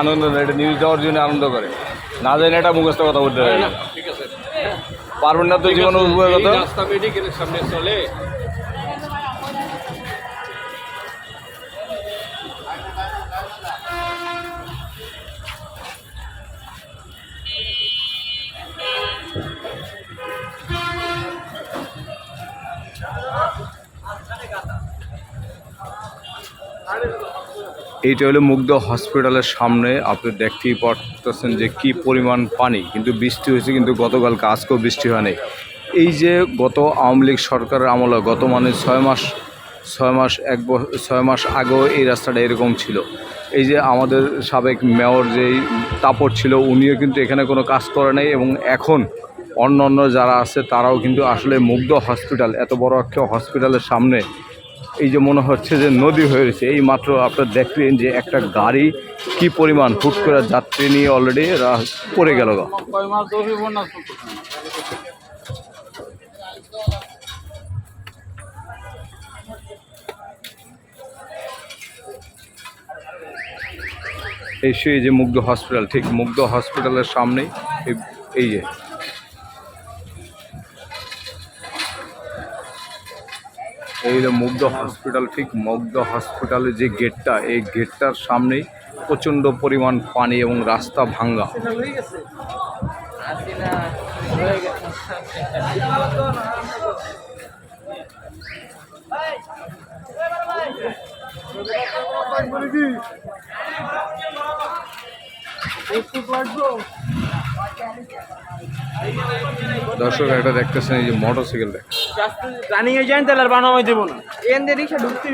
আনন্দ। না এটা নিউজ দেওয়ার জন্য আনন্দ করে। না জানি এটা মুখস্থ কথা বলতে পারে ঠিক পারবেন না তো জীবন কথা? মেডিকেলের সামনে চলে। এইটা হলো মুগ্ধ হসপিটালের সামনে। আপনি দেখতেই পারতেছেন যে কি পরিমাণ পানি। কিন্তু বৃষ্টি হয়েছে, কিন্তু গতকালকে আজকেও বৃষ্টি হয়নি এই যে গত আওয়ামী লীগ সরকারের আমলে গত মানে ছয় মাস ছয় মাস এক ছয় মাস আগেও এই রাস্তাটা এরকম ছিল। এই যে আমাদের সাবেক মেয়র যেই তাপর ছিল, উনিও কিন্তু এখানে কোনো কাজ করে নাই এবং এখন অন্য অন্য যারা আছে, তারাও কিন্তু আসলে মুগ্ধ হসপিটাল, এত বড় একটা হসপিটালের সামনে এই যে মনে হচ্ছে যে নদী হয়েছে এই মাত্র আপনার দেখলেন যে একটা গাড়ি কি পরিমাণ হুট করে যাত্রী নিয়ে অলরেডি পড়ে গেল। এই যে মুগ্ধ হসপিটাল ঠিক মুগ্ধ হসপিটালের সামনেই এই যে এই হলো মুগ্ধ হসপিটাল, ঠিক মুগ্ধ হসপিটালের যে গেটটা, এই গেটটার সামনেই প্রচণ্ড পরিমাণ পানি এবং রাস্তা ভাঙ্গা। দর্শক, এটা দেখতেছেন এই যে মোটরসাইকেল দেখ রানিং এ যান তাহলে আর বানামাই দেবো না। এন দিয়ে রিক্সা ঢুকতে